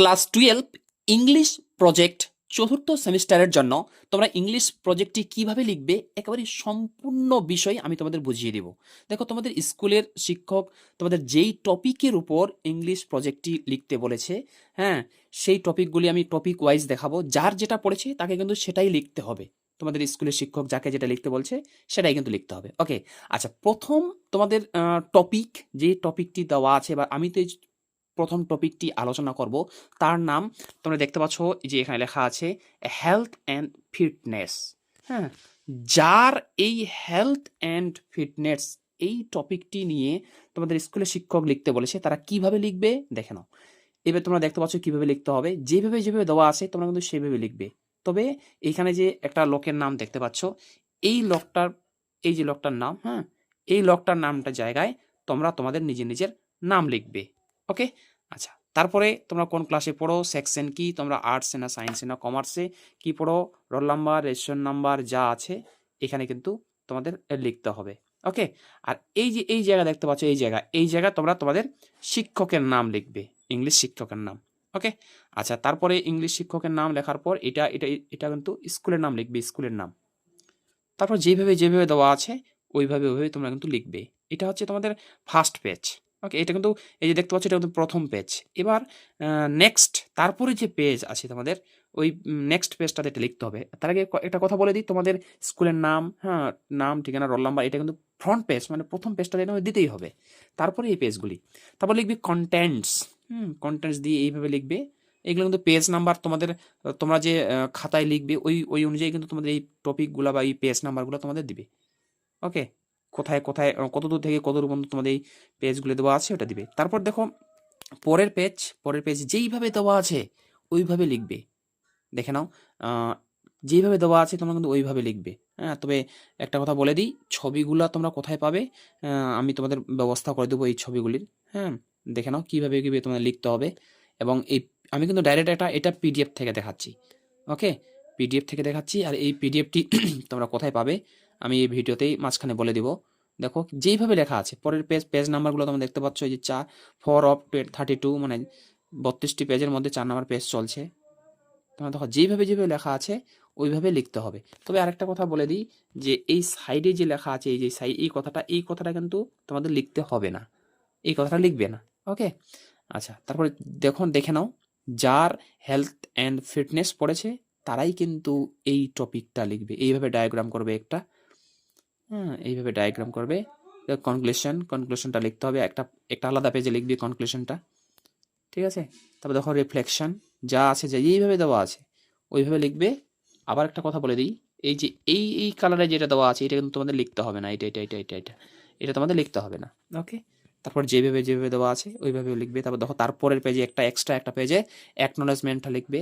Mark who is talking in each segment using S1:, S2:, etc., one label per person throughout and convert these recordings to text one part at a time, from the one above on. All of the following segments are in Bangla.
S1: ক্লাস টুয়েলভ ইংলিশ প্রজেক্ট চতুর্থ সেমিস্টারের জন্য তোমরা ইংলিশ প্রজেক্টটি কীভাবে লিখবে একেবারে সম্পূর্ণ বিষয় আমি তোমাদের বুঝিয়ে দেব। দেখো, তোমাদের স্কুলের শিক্ষক তোমাদের যেই টপিকের উপর ইংলিশ প্রজেক্টটি লিখতে বলেছে হ্যাঁ সেই টপিকগুলি আমি টপিক ওয়াইজ দেখাবো। যার যেটা পড়েছে তাকে কিন্তু সেটাই লিখতে হবে। তোমাদের স্কুলের শিক্ষক যাকে যেটা লিখতে বলছে সেটাই কিন্তু লিখতে হবে। ওকে আচ্ছা প্রথম তোমাদের টপিক যে টপিকটি দেওয়া আছে বা আমি তো এই প্রথম টপিকটি আলোচনা করব। তার নাম তোমরা দেখতে পাচ্ছ যে এখানে লেখা আছে হেলথ অ্যান্ড ফিটনেস হ্যাঁ যার এই হেলথ অ্যান্ড ফিটনেস এই টপিকটি নিয়ে তোমাদের স্কুলের শিক্ষক লিখতে বলেছে, তারা কীভাবে লিখবে দেখে নাও। এবার তোমরা দেখতে পাচ্ছ কীভাবে লিখতে হবে। যেভাবে যেভাবে দেওয়া আছে, তোমরা কিন্তু সেভাবে লিখবে। তবে এখানে যে একটা লোকের নাম দেখতে পাচ্ছ, এই লোকটার, এই যে লোকটার নাম হ্যাঁ এই লোকটার নামটা জায়গায় তোমরা তোমাদের নিজের নিজের নাম লিখবে। ওকে? আচ্ছা তারপরে তোমরা কোন ক্লাসে পড়ো? সেকশন কি? তোমরা আর্টসে না সায়েন্সে না কমার্সে কি পড়ো? রোল নাম্বার রেজিস্ট্রেশন নাম্বার যা আছে, এখানে কিন্তু তোমাদের লিখতে হবে। ওকে আর এই যে, এই জায়গা দেখতে পাচ্ছ, এই জায়গা এই জায়গা তোমরা তোমাদের শিক্ষকের নাম লিখবে, ইংলিশ শিক্ষকের নাম। ওকে আচ্ছা তারপরে ইংলিশ শিক্ষকের নাম লেখার পর এটা এটা এটা কিন্তু স্কুলের নাম লিখবে, স্কুলের নাম। তারপর যেভাবে যেভাবে দেওয়া আছে, ওইভাবে ওইভাবে তোমরা কিন্তু লিখবে। এটা হচ্ছে তোমাদের ফার্স্ট পেজ ওকে এটা কিন্তু এই যে দেখতে পাচ্ছ, এটা কিন্তু প্রথম পেজ এবার নেক্সট তারপরে যে পেজ আছে তোমাদের, ওই নেক্সট পেজটাতে এটা লিখতে হবে। তার আগে একটা কথা বলে দিই, তোমাদের স্কুলের নাম হ্যাঁ নাম, ঠিকানা রোল নাম্বার এটা কিন্তু ফ্রন্ট পেজ মানে প্রথম পেজটাতে এটা দিতেই হবে। তারপরে এই পেজগুলি তারপর লিখবে কন্টেন্টস হুম কন্টেন্টস দিয়ে এইভাবে লিখবে। এগুলো কিন্তু পেজ নাম্বার তোমাদের, তোমরা যে খাতায় লিখবে, ওই ওই অনুযায়ী কিন্তু তোমাদের এই টপিকগুলো বা এই পেজ নাম্বারগুলো তোমাদের দিবে। ওকে কোথায় কোথায় কত দূর থেকে কত দূর পর্যন্ত তোমাদের এই পেজগুলো দেওয়া আছে ওটা দিবে। তারপর দেখো, পরের পেজ পরের পেজ যেইভাবে দেওয়া আছে, ওইভাবে লিখবে। দেখে নাও যেইভাবে দেওয়া আছে তোমরা কিন্তু ওইভাবে লিখবে। হ্যাঁ তবে একটা কথা বলে দিই, ছবিগুলো তোমরা কোথায় পাবে আমি তোমাদের ব্যবস্থা করে দেবো এই ছবিগুলির। হ্যাঁ দেখে নাও কীভাবে কীভাবে তোমাদের লিখতে হবে। এবং এই, আমি কিন্তু ডাইরেক্ট এটা এটা পিডিএফ থেকে দেখাচ্ছি। ওকে পিডিএফ থেকে দেখাচ্ছি, আর এই পিডিএফটি তোমরা কোথায় পাবে, আমি এই ভিডিওতেই মাঝখানে বলে দিব। দেখো, যেইভাবে লেখা আছে, পরের পেজ পেজ নাম্বারগুলো তোমরা দেখতে পাচ্ছ, এই যে চা ফোর অফ থার্টি টু মানে বত্রিশটি পেজের মধ্যে চার নাম্বার পেজ চলছে। তোমরা দেখো, যেইভাবে যেভাবে লেখা আছে, ওইভাবে লিখতে হবে। তবে আরেকটা কথা বলে দিই, যে এই সাইডে যে লেখা আছে, এই যে সাইড এই কথাটা এই কথাটা কিন্তু তোমাদের লিখতে হবে না। এই কথাটা লিখবে না ওকে আচ্ছা তারপরে দেখুন দেখে নাও, যার হেলথ অ্যান্ড ফিটনেস পড়েছে তারাই কিন্তু এই টপিকটা লিখবে। এইভাবে ডায়াগ্রাম করবে একটা। হ্যাঁ এইভাবে ডায়াগ্রাম করবে। কনক্লুশন কনক্লুশনটা লিখতে হবে। একটা একটা আলাদা পেজে লিখবি কনক্লুশনটা ঠিক আছে? তারপর দেখো রিফ্লেকশন যা আছে, যে এইভাবে দেওয়া আছে, ওইভাবে লিখবে। আবার একটা কথা বলে দিই। এই যে, এই এই কালারে যেটা দেওয়া আছে, এটা কিন্তু তোমাদের লিখতে হবে না। এটা এটা এটা এটা এটা। এটা তোমাদের লিখতে হবে না। ওকে তারপর যেভাবে যেভাবে দেওয়া আছে ওইভাবে লিখবে। তারপর দেখো তারপরের পেজে একটা এক্সট্রা একটা পেজে অ্যাকনোলেজমেন্টটা লিখবে।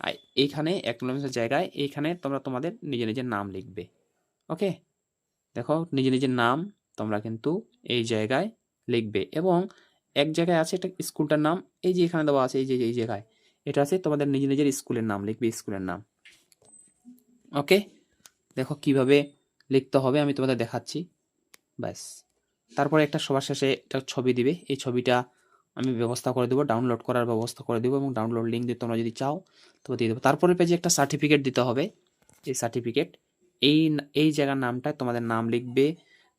S1: আর এইখানে অ্যাকনোলেজমেন্টের জায়গায় এইখানে তোমরা তোমাদের নিজের নিজের নাম লিখবে। ওকে দেখো, নিজের নিজের নাম তোমরা কিন্তু এই জায়গায় লিখবে এবং এক জায়গায় আছে একটা স্কুলটার নাম, এই যে এখানে দেওয়া আছে, এই যে, এই জায়গায়। এটা আছে তোমাদের নিজের নিজের স্কুলের নাম, লিখবে স্কুলের নাম। ওকে দেখো, কীভাবে লিখতে হবে আমি তোমাদের দেখাচ্ছি। ব্যাস। তারপরে একটা সবার শেষে একটা ছবি দিবে। এই ছবিটা আমি ব্যবস্থা করে দেবো ডাউনলোড করার ব্যবস্থা করে দেবো এবং ডাউনলোড লিঙ্ক দিয়ে তোমরা যদি চাও তবে দিয়ে দেবো। তারপরে পেজে একটা সার্টিফিকেট দিতে হবে। এই সার্টিফিকেট এই এই জায়গার নামটা তোমাদের নাম লিখবে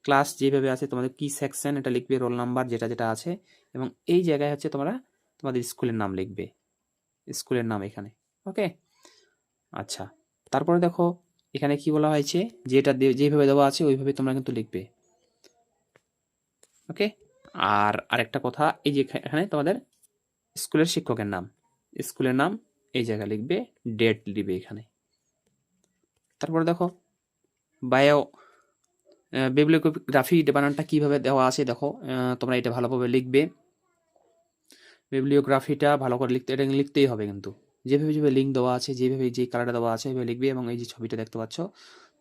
S1: ক্লাস যেভাবে আছে তোমাদের কি সেকশন এটা লিখবে রোল নাম্বার যেটা যেটা আছে এবং এই জায়গায় হচ্ছে তোমরা তোমাদের স্কুলের নাম লিখবে। স্কুলের নাম এখানে ওকে আচ্ছা তারপরে দেখো এখানে কি বলা হয়েছে, যেটা যেভাবে দেওয়া আছে ওইভাবে তোমরা কিন্তু লিখবে ওকে আর আরেকটা কথা, এই যে এখানে তোমাদের স্কুলের শিক্ষকের নাম। স্কুলের নাম এই জায়গায় লিখবে ডেট দিবে এখানে। তারপরে দেখো বায়ো বিবলিওগ্রাফি বানানটা কীভাবে দেওয়া আছে দেখো তোমরা এটা ভালোভাবে লিখবে। বিবলিওগ্রাফিটা ভালো করে লিখতে এটা লিখতেই হবে কিন্তু। যেভাবে যেভাবে লিঙ্ক দেওয়া আছে, যেভাবে যে কালারটা দেওয়া আছে, ওইভাবে লিখবে এবং এই যে ছবিটা দেখতে পাচ্ছ,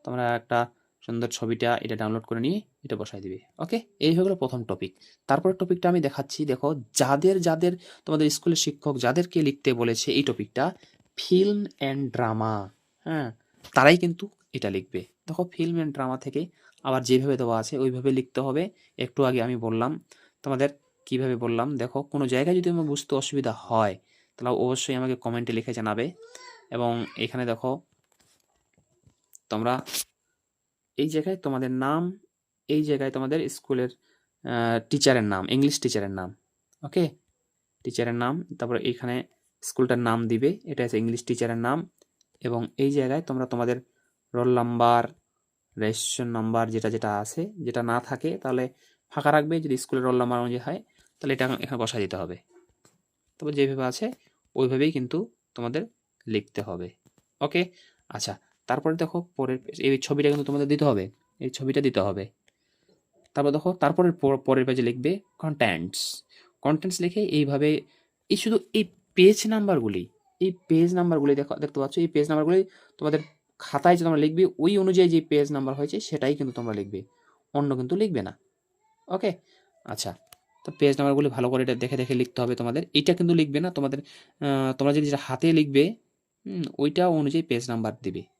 S1: তোমরা একটা সুন্দর ছবিটা এটা ডাউনলোড করে নিয়ে এটা বসাই দিবে। ওকে এই হয়ে গেলো প্রথম টপিক তারপরে টপিকটা আমি দেখাচ্ছি। দেখো, যাদের যাদের তোমাদের স্কুলের শিক্ষক যাদেরকে লিখতে বলেছে এই টপিকটা ফিল্ম অ্যান্ড ড্রামা হ্যাঁ? তারাই কিন্তু এটা লিখবে। দেখো ফিল্ম অ্যান্ড ড্রামা থেকে আবার যেভাবে দেওয়া আছে, ওইভাবে লিখতে হবে। একটু আগে আমি বললাম, তোমাদের কীভাবে বললাম, দেখো, কোনো জায়গায় যদি আমার বুঝতে অসুবিধা হয়, তাহলে অবশ্যই আমাকে কমেন্টে লিখে জানাবে। এবং এখানে দেখো, তোমরা এই জায়গায় তোমাদের নাম, এই জায়গায় তোমাদের স্কুলের টিচারের নাম ইংলিশ টিচারের নাম ওকে টিচারের নাম, তারপর এইখানে স্কুলটার নাম দিবে, এটা আছে ইংলিশ টিচারের নাম, এবং এই জায়গায় তোমরা তোমাদের রোল নাম্বার রেজিস্ট্রেশন নাম্বার যেটা যেটা আছে, যেটা না থাকে, তাহলে ফাঁকা রাখবে, যদি স্কুলের রোল নাম্বার অনুযায়ী হয়, তাহলে এটা এখানে বসাই দিতে হবে। তবে যেভাবে আছে, ওইভাবেই কিন্তু তোমাদের লিখতে হবে ওকে আচ্ছা তারপরে দেখো পরের এই ছবিটা কিন্তু তোমাদের দিতে হবে। এই ছবিটা দিতে হবে। তারপর দেখো তারপরে পর- পরের পেজে লিখবে কন্টেন্টস কন্টেন্টস লিখে এইভাবে, এই শুধু এই পেজ নাম্বারগুলি এই পেজ নাম্বারগুলি দেখো, দেখতে পাচ্ছ? এই পেজ নাম্বারগুলি তোমাদের খাতায় যে তোমরা লিখবে, ওই অনুযায়ী যে পেজ নাম্বার হয়েছে সেটাই কিন্তু তোমরা লিখবে। অন্য কিন্তু লিখবে না। ওকে আচ্ছা তো পেজ নাম্বারগুলি ভালো করে এটা দেখে দেখে লিখতে হবে তোমাদের। এটা কিন্তু লিখবে না, তোমাদের তোমরা যদি হাতে লিখবে ওইটা অনুযায়ী পেজ নাম্বার দিবে।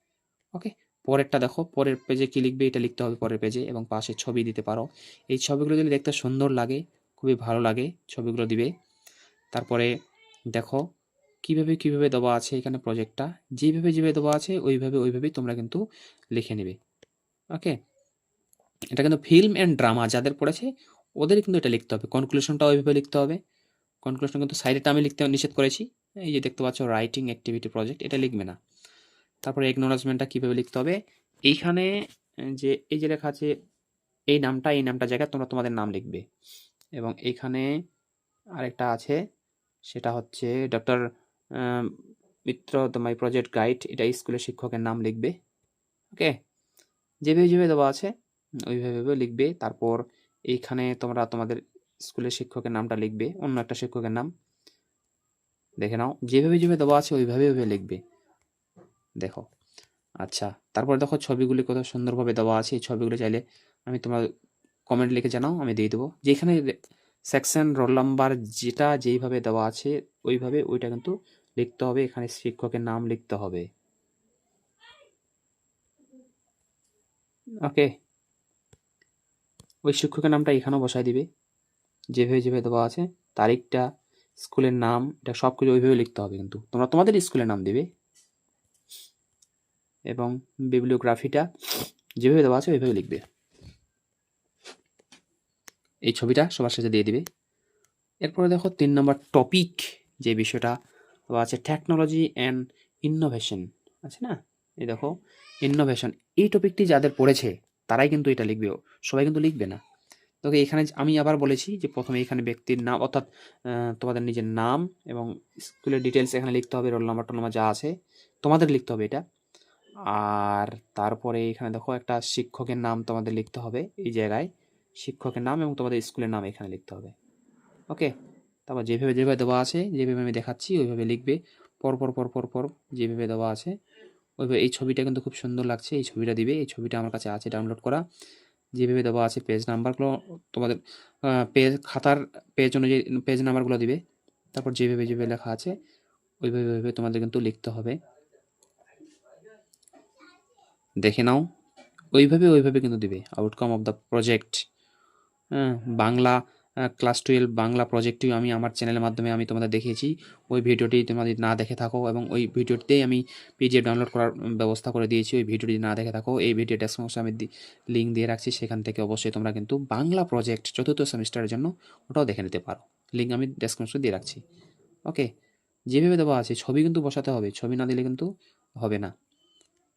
S1: ওকে পরেরটা দেখো, পরের পেজে কি লিখবে? এটা লিখতে হবে পরের পেজে এবং পাশে ছবি দিতে পারো। এই ছবিগুলো যদি দেখতে সুন্দর লাগে, খুবই ভালো লাগে ছবিগুলো দিবে। তারপরে দেখো, কীভাবে কীভাবে দেওয়া আছে এখানে প্রজেক্টটা যেভাবে যেভাবে দেওয়া আছে, ওইভাবে ওইভাবেই তোমরা কিন্তু লিখে নেবে। ওকে এটা কিন্তু ফিল্ম অ্যান্ড ড্রামা যাদের পড়েছে, ওদের কিন্তু এটা লিখতে হবে। কনক্লুশনটা ওইভাবে লিখতে হবে। কনক্লুশন কিন্তু সাইডেটা আমি লিখতে নিষেধ করেছি। এই যে দেখতে পাচ্ছ রাইটিং অ্যাক্টিভিটি প্রজেক্ট এটা লিখবে না। তারপরে একনোলজমেন্টটা কীভাবে লিখতে হবে? এইখানে যে এই যে লেখা আছে, এই নামটা এই নামটা জায়গায় তোমরা তোমাদের নাম লিখবে। এবং এইখানে আরেকটা আছে, সেটা হচ্ছে doctor Mitra my project guide এটা স্কুলের শিক্ষকের নাম লিখবে। ওকে যেভাবে যেভাবে দেওয়া আছে ওইভাবে লিখবে। তারপর এইখানে তোমরা তোমাদের স্কুলের শিক্ষকের নামটা লিখবে, অন্য একটা শিক্ষকের নাম। দেখে নাও যেভাবে যেভাবে দেওয়া আছে ওইভাবে ওইভাবে লিখবে। দেখো। আচ্ছা তারপর দেখো ছবিগুলি কত সুন্দরভাবে দেওয়া আছে। এই ছবিগুলো চাইলে আমি তোমার কমেন্ট লিখে জানাও আমি দিয়ে দেবো। যেখানে সেকশন রোল নাম্বার যেটা যেইভাবে দেওয়া আছে ওইভাবে ওইটা কিন্তু লিখতে হবে। এখানে শিক্ষকের নাম লিখতে হবে। ওকে ওই শিক্ষকের নামটা এখানেও বসাই দিবে। যেভাবে যেভাবে দেওয়া আছে তারিখটা স্কুলের নাম এটা সব কিছু ওইভাবে লিখতে হবে কিন্তু। তোমরা তোমাদের স্কুলের নাম দিবে। এবং বিবলিওগ্রাফিটা যেভাবে দেওয়া আছে ওইভাবে লিখবে। এই ছবিটা সবার সাথে দিয়ে দিবে। এরপরে দেখো তিন নম্বর টপিক যে বিষয়টা দেওয়া আছে টেকনোলজি অ্যান্ড ইনোভেশন আছে না? এই দেখো ইনোভেশন এই টপিকটি যাদের পড়েছে, তারাই কিন্তু এটা লিখবে। সবাই কিন্তু লিখবে না। তোকে এখানে আমি আবার বলেছি যে প্রথমে এখানে ব্যক্তির নাম, অর্থাৎ তোমাদের নিজের নাম এবং স্কুলের ডিটেলস এখানে লিখতে হবে রোল নাম্বার টোল নাম্বার যা আছে, তোমাদের লিখতে হবে এটা। আর তারপরে এখানে দেখো একটা শিক্ষকের নাম তোমাদের লিখতে হবে এই জায়গায়। শিক্ষকের নাম এবং তোমাদের স্কুলের নাম এখানে লিখতে হবে। ওকে? তারপর যেভাবে যেভাবে দেওয়া আছে, যেভাবে আমি দেখাচ্ছি, ওইভাবে লিখবে। পর পর পর পর পর যেভাবে দেওয়া আছে, ওইভাবে এই ছবিটা কিন্তু খুব সুন্দর লাগছে, এই ছবিটা দিবে, এই ছবিটা আমার কাছে আছে ডাউনলোড করা। যেভাবে দেওয়া আছে পেজ নাম্বারগুলো তোমাদের পেজ খাতার পেজ অনুযায়ী পেজ নাম্বারগুলো দিবে। তারপর যেভাবে যেভাবে লেখা আছে, ওইভাবে ওইভাবে তোমাদের কিন্তু লিখতে হবে। দেখে নাও। ওইভাবে ওইভাবে কিন্তু দিবে। Outcome of the project Bangla class twelve Bangla প্রজেক্টটিও আমি আমার চ্যানেলের মাধ্যমে আমি তোমাদের দেখিয়েছি। ওই ভিডিওটি যদি না দেখে থাকো এবং ওই ভিডিওটিতেই আমি পিডিএফ ডাউনলোড করার ব্যবস্থা করে দিয়েছি, ওই ভিডিওটি না দেখে থাকো, এই ভিডিও ডেসক্রিপশনে আমি লিঙ্ক দিয়ে রাখছি। সেখান থেকে অবশ্যই তোমরা কিন্তু বাংলা প্রজেক্ট চতুর্থ সেমিস্টারের জন্য ওটাও দেখে নিতে পারো। লিঙ্ক আমি ডেসক্রিপশনে দিয়ে রাখছি। ওকে যেভাবে দেওয়া আছে, ছবি কিন্তু বসাতে হবে। ছবি না দিলে কিন্তু হবে না।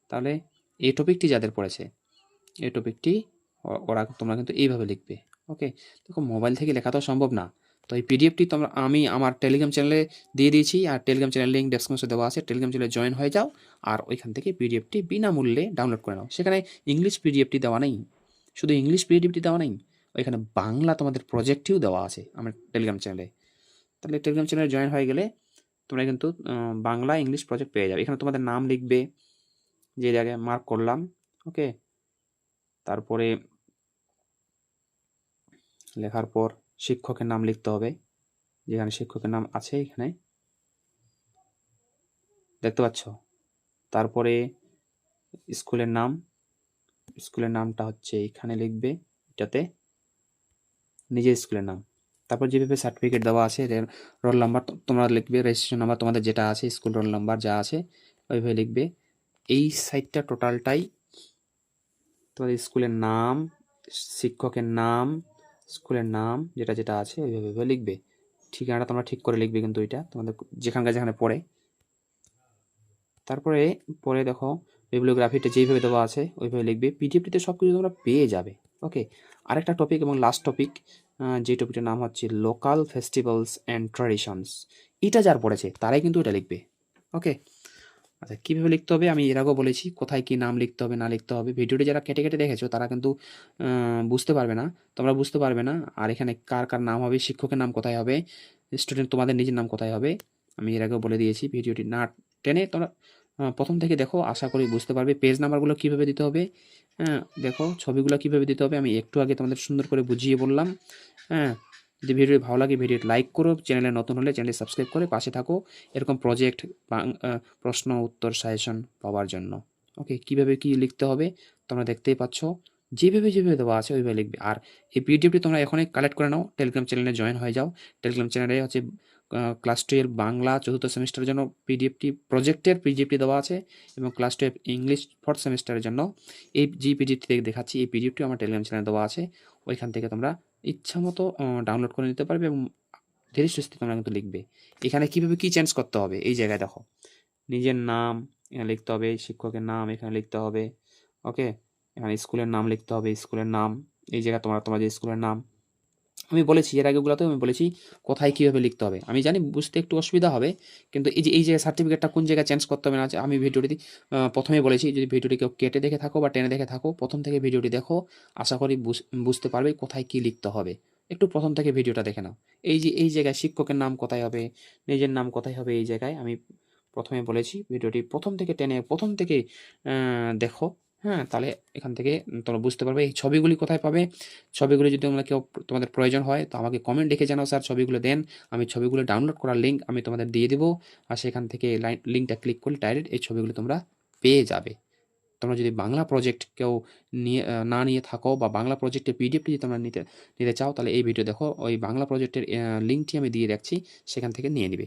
S1: তাহলে এই টপিকটি যাদের পড়েছে, এই টপিকটি ওরা তোমরা কিন্তু এইভাবে লিখবে ওকে দেখো মোবাইল থেকে লেখা তো সম্ভব না। তো এই পিডিএফটি তোমরা, আমি আমার টেলিগ্রাম চ্যানেলে দিয়ে দিয়েছি, আর টেলিগ্রাম চ্যানেল লিঙ্ক ডেসক্রিপশনে দেওয়া আছে। টেলিগ্রাম চ্যানেলে জয়েন হয়ে যাও, আর ওইখান থেকে পিডিএফটি বিনামূল্যে ডাউনলোড করে নাও। সেখানে ইংলিশ পিডিএফটি দেওয়া নেই। শুধু ইংলিশ পিডিএফটি দেওয়া নেই, ওইখানে বাংলা তোমাদের প্রজেক্টটিও দেওয়া আছে আমার টেলিগ্রাম চ্যানেলে তাহলে টেলিগ্রাম চ্যানেলে জয়েন হয়ে গেলে তোমরা কিন্তু বাংলা ইংলিশ প্রজেক্ট পেয়ে যাবে। এখানে তোমাদের নাম লিখবে যে জায়গায় মার্ক করলাম ওকে তারপরে লেখার পর শিক্ষকের নাম লিখতে হবে, যেখানে শিক্ষকের নাম আছে এখানে। দেখতে পাচ্ছ? তারপরে স্কুলের নাম, স্কুলের নামটা হচ্ছে এখানে লিখবে, এটাতে নিজের স্কুলের নাম। তারপর যেভাবে সার্টিফিকেট দেওয়া আছে রোল নাম্বার তোমরা লিখবে রেজিস্ট্রেশন নাম্বার তোমাদের যেটা আছে স্কুল রোল নাম্বার যা আছে, ওইভাবে লিখবে। এই সাইটটা টোটালটাই তোমাদের স্কুলের নাম, শিক্ষকের নাম, স্কুলের নাম, যেটা যেটা আছে ওইভাবে লিখবে। ঠিকানাটা তোমরা ঠিক করে লিখবে কিন্তু ওইটা, তোমাদের যেখানকার যেখানে পড়ে। তারপরে পরে দেখো বিবলিওগ্রাফিটা যেইভাবে দেওয়া আছে, ওইভাবে লিখবে। পিডিএফটিতে সব কিছু তোমরা পেয়ে যাবে ওকে আরেকটা টপিক এবং লাস্ট টপিক যে টপিকটার নাম হচ্ছে লোকাল ফেস্টিভ্যালস অ্যান্ড ট্র্যাডিশনস এটা যার পড়েছে, তারাই কিন্তু এটা লিখবে ওকে আচ্ছা কীভাবে লিখতে হবে? আমি এর আগেও বলেছি কোথায় কী নাম লিখতে হবে, না লিখতে হবে। ভিডিওটি যারা কেটে কেটে দেখেছ, তারা কিন্তু বুঝতে পারবে না। তোমরা বুঝতে পারবে না আর এখানে কার কার নাম হবে, শিক্ষকের নাম কোথায় হবে স্টুডেন্ট তোমাদের নিজের নাম কোথায় হবে। আমি এর আগেও বলে দিয়েছি, ভিডিওটি না টেনে তোমরা প্রথম থেকে দেখো, আশা করি বুঝতে পারবে। পেজ নাম্বারগুলো কীভাবে দিতে হবে? হ্যাঁ দেখো, ছবিগুলো কীভাবে দিতে হবে? আমি একটু আগে তোমাদের সুন্দর করে বুঝিয়ে বললাম। হ্যাঁ যদি ভিডিওটি ভালো লাগে, ভিডিওটি লাইক করো, চ্যানেলে নতুন হলে চ্যানেলে সাবস্ক্রাইব করে পাশে থাকো। এরকম প্রজেক্ট প্রশ্ন, উত্তর সাজেশন পাওয়ার জন্য। ওকে কীভাবে কি লিখতে হবে তোমরা দেখতেই পাচ্ছ। যেভাবে যেভাবে দেওয়া আছে, ওইভাবে লিখবে। আর এই পিডিএফটি তোমরা এখনই কালেক্ট করে নাও। টেলিগ্রাম চ্যানেলে জয়েন হয়ে যাও। টেলিগ্রাম চ্যানেলে হচ্ছে ক্লাস টুয়েলভ বাংলা চতুর্থ সেমিস্টারের জন্য পিডিএফটি প্রজেক্টের পিডিএফটি দেওয়া আছে এবং ক্লাস টু ইংলিশ ফোর্থ সেমিস্টারের জন্য এই যে পিডিএফটি দেখাচ্ছি, এই পিডিএফটি আমার টেলিগ্রাম চ্যানেলে দেওয়া আছে। ওইখান থেকে তোমরা ইচ্ছা মতো ডাউনলোড করে নিতে পারবে এবং ধীরে সুস্থে তোমরা কিন্তু লিখবে। এখানে কীভাবে কী চেঞ্জ করতে হবে? এই জায়গায় দেখো। নিজের নাম এখানে লিখতে হবে, শিক্ষকের নাম এখানে লিখতে হবে ওকে এখানে স্কুলের নাম লিখতে হবে স্কুলের নাম, এই জায়গায় তোমার তোমার যে স্কুলের নাম আমি বলেছি এর আগেগুলোতেও আমি বলেছি কোথায় কীভাবে লিখতে হবে। আমি জানি বুঝতে একটু অসুবিধা হবে কিন্তু এই যে এই যে সার্টিফিকেটটা কোন জায়গায় চেঞ্জ করতে হবে না আমি ভিডিওটি আহ, প্রথমেই বলেছি যদি ভিডিওটি কেউ কেটে দেখে থাকো বা টেনে দেখে থাকো প্রথম থেকে ভিডিওটি দেখো আশা করি বুঝ- বুঝতে পারবে কোথায় কী লিখতে হবে। একটু প্রথম থেকে ভিডিওটা দেখে নাও। এই যে এই জায়গায় শিক্ষকের নাম কোথায় হবে নিজের নাম কোথায় হবে এই জায়গায় আমি প্রথমে বলেছি ভিডিওটি প্রথম থেকে টেনে প্রথম থেকে দেখো। হ্যাঁ তাহলে এখান থেকে তোমরা বুঝতে পারবে এই ছবিগুলি কোথায় পাবে। ছবিগুলি যদি তোমরা কেউ তোমাদের প্রয়োজন হয়, তো আমাকে কমেন্ট লিখে জানাও স্যার, ছবিগুলো দেন। আমি ছবিগুলো ডাউনলোড করার লিঙ্ক আমি তোমাদের দিয়ে দেবো আর সেখান থেকে লাইন লিঙ্কটা ক্লিক করলে ডাইরেক্ট এই ছবিগুলো তোমরা পেয়ে যাবে। তোমরা যদি বাংলা প্রজেক্ট কেউ নিয়ে না নিয়ে থাকো বা বাংলা প্রজেক্টের পিডিএফটি যদি তোমরা নিতে নিতে চাও, তাহলে এই ভিডিও দেখো। ওই বাংলা প্রজেক্টের লিঙ্কটি আমি দিয়ে রাখছি, সেখান থেকে নিয়ে নিবে।